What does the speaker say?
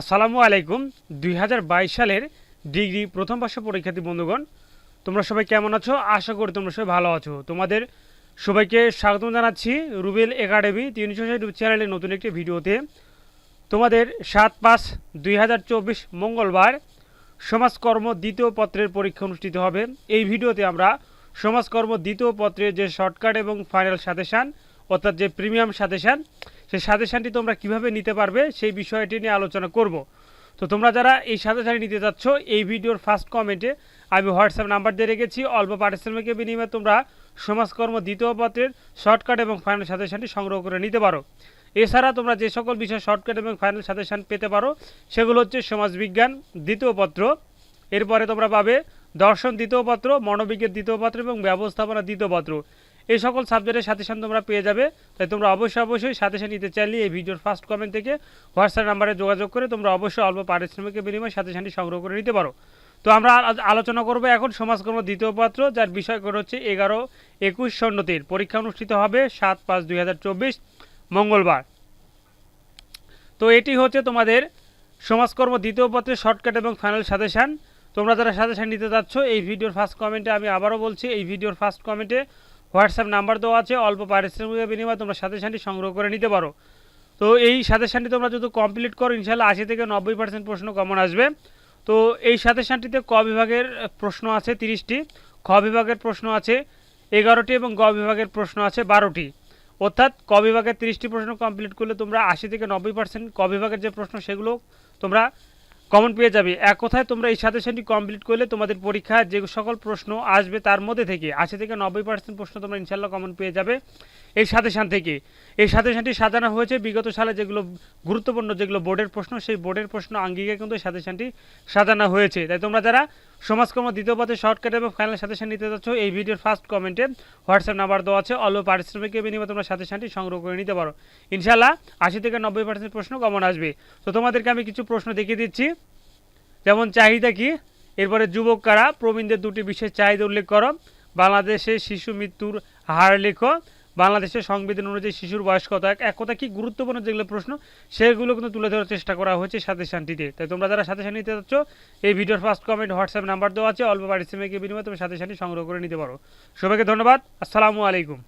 আসসালামু আলাইকুম। দুই হাজার বাইশ সালের ডিগ্রি প্রথম বর্ষ পরীক্ষার্থী বন্ধুগণ, তোমরা সবাই কেমন আছো? আশা করি তোমরা সবাই ভালো আছো। তোমাদের সবাইকে স্বাগতম জানাচ্ছি রুবেল একাডেমি তিনশো ইউটিউব চ্যানেলের নতুন একটি ভিডিওতে। তোমাদের সাত পাঁচ দুই মঙ্গলবার সমাজকর্ম দ্বিতীয় পত্রের পরীক্ষা অনুষ্ঠিত হবে। এই ভিডিওতে আমরা সমাজকর্ম দ্বিতীয় পত্রের যে শর্টকাট এবং ফাইনাল সাজেশান, অর্থাৎ যে প্রিমিয়াম সাজেশান সেই সাজেশানটি তোমরা কীভাবে নিতে পারবে সেই বিষয়টি নিয়ে আলোচনা করব। তো তোমরা যারা এই সাজেশানটি নিতে চাচ্ছ এই ভিডিওর ফার্স্ট কমেন্টে আমি হোয়াটসঅ্যাপ নাম্বার দিয়ে রেখেছি। অল্প পারিশ্রমিকের বিনিময়ে তোমরা সমাজকর্ম দ্বিতীয় পত্রের শর্টকাট এবং ফাইনাল সাজেশানটি সংগ্রহ করে নিতে পারো। এছাড়া তোমরা যে সকল বিষয় শর্টকাট এবং ফাইনাল সাজেশান পেতে পারো, সেগুলো হচ্ছে সমাজবিজ্ঞান দ্বিতীয় পত্র। এরপরে তোমরা পাবে দর্শন দ্বিতীয় পত্র, মনোবিজ্ঞান দ্বিতীয় পত্র এবং ব্যবস্থাপনা দ্বিতীয় পত্র। এই সকল সাবজেক্টের সাথে সাথে তোমরা পেয়ে যাবে। তাই তোমরা অবশ্যই অবশ্যই সাথে সাথে নিতে চাইলে এই ভিডিওর ফার্স্ট কমেন্ট থেকে হোয়াটসঅ্যাপ নাম্বারে যোগাযোগ করে তোমরা অবশ্যই অল্প পারিশ্রমিকের বিনিময়ে সাথে সংগ্রহ করে নিতে পারো। তো আমরা আলোচনা করব এখন সমাজকর্ম দ্বিতীয় পত্র, যার বিষয় করে হচ্ছে এগারো একুশ সন্ন্যতির পরীক্ষা অনুষ্ঠিত হবে সাত পাঁচ দুই মঙ্গলবার। তো এটি হচ্ছে তোমাদের সমাজকর্ম দ্বিতীয় পত্রের শর্টকাট এবং ফাইনাল সাজেশান তোমরা যারা সাজেশান নিতে চাচ্ছ এই ভিডিওর ফার্স্ট কমেন্টে আমি আবারও বলছি, এই ভিডিওর ফার্স্ট কমেন্টে হোয়াটসঅ্যাপ নাম্বার দেওয়া আছে, অল্প পারিশ্রমিকের বিনিময়ে তোমরা সাজেশানটি সংগ্রহ করে নিতে পারো। তো এই সাজেশানটি তোমরা যদি কমপ্লিট করো ইনশাল্লাহ আশি থেকে নব্বই পার্সেন্ট প্রশ্ন কমন আসবে। তো এই সাজেশানটিতে ক বিভাগের প্রশ্ন আছে তিরিশটি। খ বিভাগের প্রশ্ন আছে এগারোটি এবং গ বিভাগের প্রশ্ন আছে বারোটি। অর্থাৎ ক বিভাগের তিরিশটি প্রশ্ন কমপ্লিট করলে তোমরা আশি থেকে নব্বই পার্সেন্ট ক বিভাগের যে প্রশ্ন, সেগুলো তোমরা কমন পেয়ে যাবে। এক কথায় তোমরা এই সাজেশনটি কমপ্লিট করলে তোমাদের পরীক্ষায় যে সকল প্রশ্ন আসবে তার মধ্যে থেকে আশি থেকে নব্বই পার্সেন্ট প্রশ্ন তোমরা ইনশাল্লাহ কমন পেয়ে যাবে এই সাজেশান থেকে। এই সাজেশানটি সাজানো হয়েছে। বিগত সালে যেগুলো গুরুত্বপূর্ণ যেগুলো বোর্ডের প্রশ্ন, সেই বোর্ডের প্রশ্ন আঙ্গিকে কিন্তু এই সাজেশানটি সাজানো হয়েছে। তাই তোমরা যারা সমাজকর্ম দ্বিতীয় পথে শর্টকাট এবং ফাইনাল সাজেশন নিতে যাচ্ছ, এই ভিডিওর ফার্স্ট কমেন্টে হোয়াটসঅ্যাপ নাম্বার দেওয়া আছে। অল্প পারিশ্রমিকের বিনিময়ে তোমরা সাজেশনটি সংগ্রহ করে নিতে পারো। ইনশাল্লাহ আশি থেকে নব্বই পার্সেন্ট প্রশ্ন কমন আসবে। তো তোমাদেরকে আমি কিছু প্রশ্ন দেখিয়ে দিচ্ছি। যেমন চাহিদা কি? এরপরে যুবক কারা? প্রবীণদের দুটি বিশেষ চাহিদা উল্লেখ করো। বাংলাদেশে শিশু মৃত্যুর হার লেখো। বাংলাদেশের সংবিধান অনুযায়ী শিশুর বয়স কত? এক কথা কি গুরুত্বপূর্ণ যেগুলো প্রশ্ন, সেগুলো কিন্তু তুলে ধরার চেষ্টা করা হয়েছে সাজেশানটিতে তাই তোমরা যারা সাজেশান নিতে চাচ্ছ এই ভিডিওর ফার্স্ট কমেন্ট হোয়াটসঅ্যাপ নাম্বার দেওয়া আছে। অল্প পারিশ্রমিকের বিনিময়ে তুমি সাজেশানটি সংগ্রহ করে নিতে পারো। সবাইকে ধন্যবাদ। আসসালামু আলাইকুম।